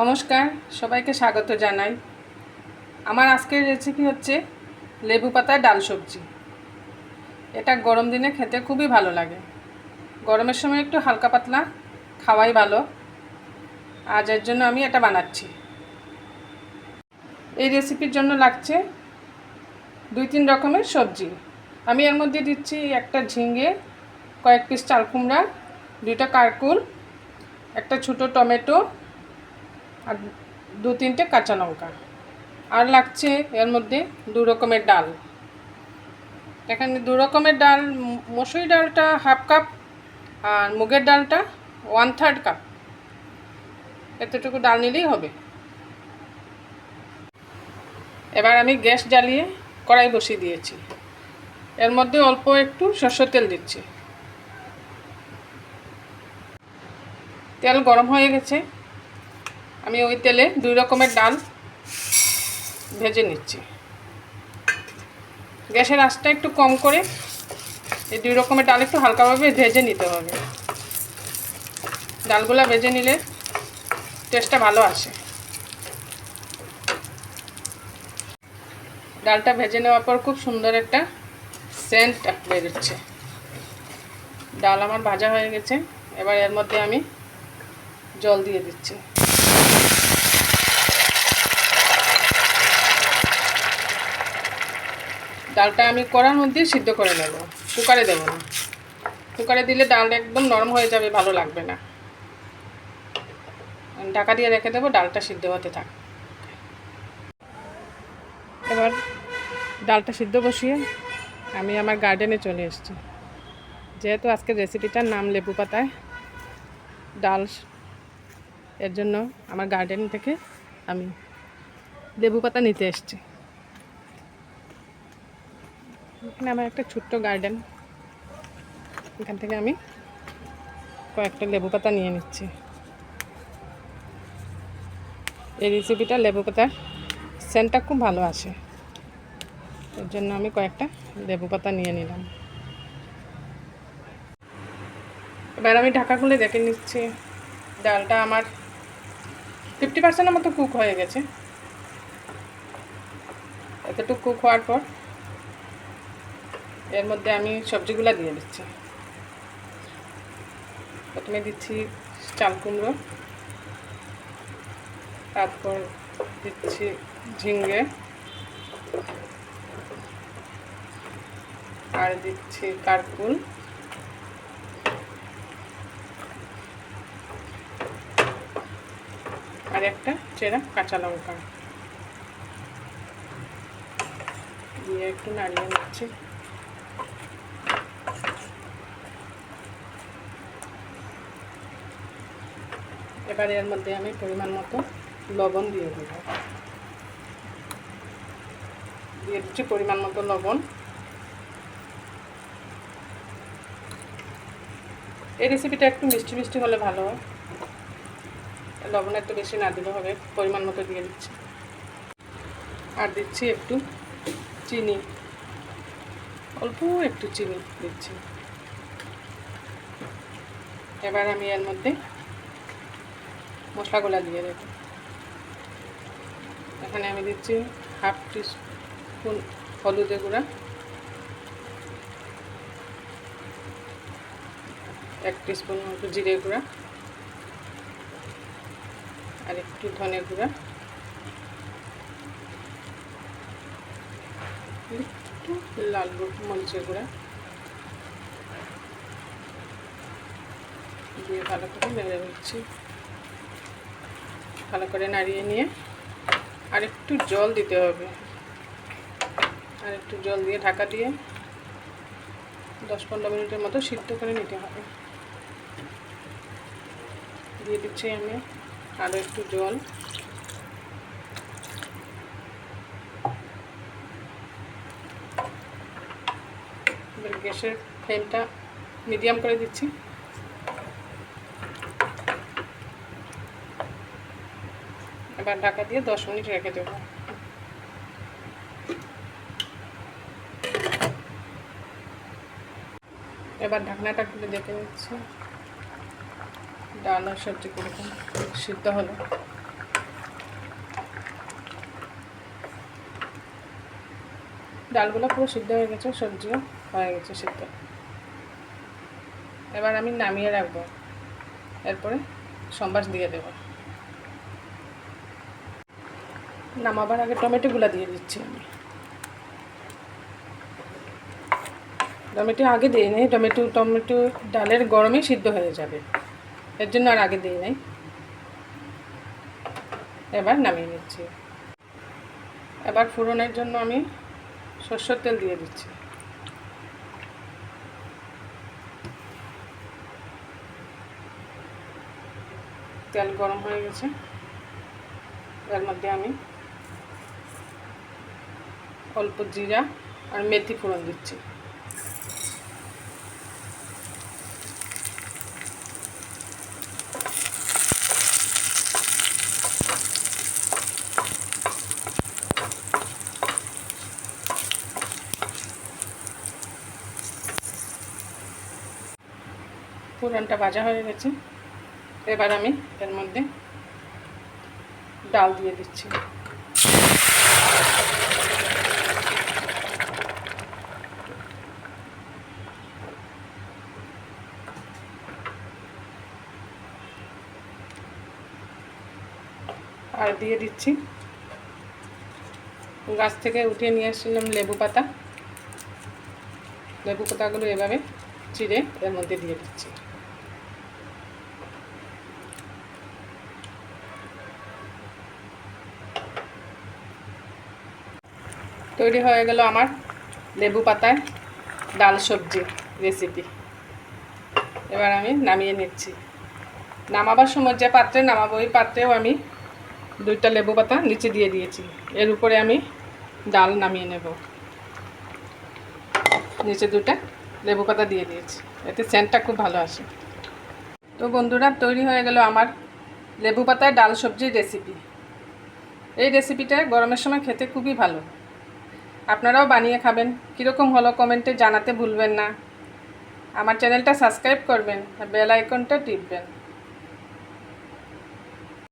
নমস্কার, সবাইকে স্বাগত জানাই। আমার আজকের রেসিপি হচ্ছে লেবু পাতার ডাল সবজি। এটা গরম দিনে খেতে খুবই ভালো লাগে। গরমের সময় একটু হালকা পাতলা খাওয়াই ভালো। আজ এর জন্য আমি এটা বানাচ্ছি। এই রেসিপির জন্য লাগছে দুই তিন রকমের সবজি। আমি এর মধ্যে দিচ্ছি একটা ঝিঙে, কয়েক পিস চাল কুমড়া, দুইটা কারকুল, একটা ছোটো টমেটো আর দু তিনটে কাঁচা লঙ্কা। আর লাগছে এর মধ্যে দু রকমের ডাল। এখানে দু রকমের ডাল, মসুরি ডালটা হাফ কাপ আর মুগের ডালটা ওয়ান থার্ড কাপ। এতটুকু ডাল নিলেই হবে। এবার আমি গ্যাস জ্বালিয়ে কড়াই বসিয়ে দিয়েছি। এর মধ্যে অল্প একটু সরষের তেল দিচ্ছি। তেল গরম হয়ে গেছে। আমি ওই তেলে দুই রকমের ডাল ভেজে নিচ্ছি। গ্যাসের আঁচটা একটু কম করে এই দুই রকমের ডাল একটু হালকাভাবে ভেজে নিতে হবে। ডালগুলা ভেজে নিলে টেস্টটা ভালো আসে। ডালটা ভেজে নেওয়ার পর খুব সুন্দর একটা সেন্ট বেরোচ্ছে। ডাল আমার ভাজা হয়ে গেছে, এবার এর মধ্যে আমি জল দিয়ে দিচ্ছি। ডালটা আমি কড়ার মধ্যে সিদ্ধ করে নেব। কুকারে দেবো না। কুকারে দিলে ডাল একদম নরম হয়ে যাবে, ভালো লাগবে না। ঢাকা দিয়ে রেখে দেবো, ডালটা সিদ্ধ হতে থাক। এবার ডালটা সিদ্ধ বসিয়ে আমি আমার গার্ডেনে চলে এসেছি। যেহেতু আজকের রেসিপিটার নাম লেবু পাতায়, ডাল এর জন্য আমার গার্ডেন থেকে আমি লেবু পাতা নিতে এসেছি। এখানে আমার একটা ছোট্ট গার্ডেন। এখান থেকে আমি কয়েকটা লেবু পাতা নিয়ে নিচ্ছি। এই রেসিপিটা লেবু পাতার সেন্টটা খুব ভালো আসে। এর জন্য আমি কয়েকটা লেবু পাতা নিয়ে নিলাম। এবার আমি ঢাকা খুলে দেখে নিচ্ছি। ডালটা আমার ফিফটি পার্সেন্টের মতো কুক হয়ে গেছে। এতটুকু কুক হওয়ার পর এর মধ্যে আমি সবজিগুলো দিয়ে দিচ্ছি। প্রথমে দিচ্ছি চাল কুমড়ো, তারপর দিচ্ছি ঝিঙ্গে আর দিচ্ছি কারকুল আর একটা চেরা কাঁচা লঙ্কা। দিয়ে একটু নাড়িয়ে নিচ্ছি। এবারে এর মধ্যে আমি পরিমাণ মতো লবণ দিয়ে দেব। দিয়ে দিচ্ছি পরিমাণ মতো লবণ। এই রেসিপিটা একটু মিষ্টি মিষ্টি হলে ভালো হয়। লবণ একটু বেশি না দিলে হবে, পরিমাণ মতো দিয়ে দিচ্ছি। আর দিচ্ছি একটু চিনি। অল্প একটু চিনি দিচ্ছি। এবার আমি এর মধ্যে মশলাগুলো দিয়ে দেব। এখানে আমি দিচ্ছি হাফ টিস্পুন হলুদের গুঁড়া। এক টিস্পুন মতো জিরে গুঁড়া। আর একটু ধনে গুঁড়া। একটু লাল মরিচের গুঁড়া। দিয়ে ভালো করে নেড়ে নিচ্ছি। ভালো করে নাড়িয়ে নিয়ে আর একটু জল দিতে হবে। আর একটু জল দিয়ে ঢাকা দিয়ে দশ পনেরো মিনিটের মতো সিদ্ধ করে নিতে হবে। দিয়ে দিচ্ছি আমি আরও একটু জল। গ্যাসের ফ্লেমটা মিডিয়াম করে দিচ্ছি। এবার ঢাকা দিয়ে দশ মিনিট রেখে দেব। এবার ঢাকনাটা খুলে দেখে নিচ্ছি। ডাল আর সবজি করে সিদ্ধ হলো। ডালগুলো পুরো সিদ্ধ হয়ে গেছে, সবজিও হয়ে গেছে সিদ্ধ। এবার আমি নামিয়ে রাখব। এরপরে সম্বাস দিয়ে দেবো। নামাবার আগে টমেটোগুলো দিয়ে দিচ্ছি আমি। টমেটো আগে দিই নাই, টমেটো টমেটো ডালের গরমে সিদ্ধ হয়ে যাবে। এর জন্য আর আগে দিই নাই। এবার নামিয়ে নিচ্ছি। এবার ফোড়নের জন্য আমি সর্ষের তেল দিয়ে দিচ্ছি। তেল গরম হয়ে গেছে। এর মধ্যে আমি অল্প জিরা আর মেথি ফোড়ন দিচ্ছি। ফোড়নটা ভাজা হয়ে গেছে। এবার আমি এর মধ্যে ডাল দিয়ে দিচ্ছি। আর দিয়ে দিচ্ছি। গাছ থেকে উঠিয়ে নিয়ে এসেছিলাম লেবু পাতা। লেবু পাতাগুলো এভাবে চিড়ে এর মধ্যে দিয়ে দিচ্ছি। তৈরি হয়ে গেল আমার লেবু পাতায় ডাল সবজি রেসিপি এবার আমি নামিয়ে নিচ্ছি। নামাবার সময় যে পাত্রে নামাবো, ওই পাত্রেও আমি দুইটা লেবু পাতা নিচে দিয়ে দিয়েছি। এর উপরে আমি ডাল নামিয়ে নেব। নিচে দুটা লেবু পাতা দিয়ে দিয়েছি। এতে সেন্টটা খুব ভালো আসে। তো বন্ধুরা, তৈরি হয়ে গেল আমার লেবু পাতায় ডাল সবজির রেসিপি এই রেসিপিটা গরমের সময় খেতে খুবই ভালো। আপনারাও বানিয়ে খাবেন। কীরকম হলো কমেন্টে জানাতে ভুলবেন না। আমার চ্যানেলটা সাবস্ক্রাইব করবেন আর বেল আইকনটা টিপবেন।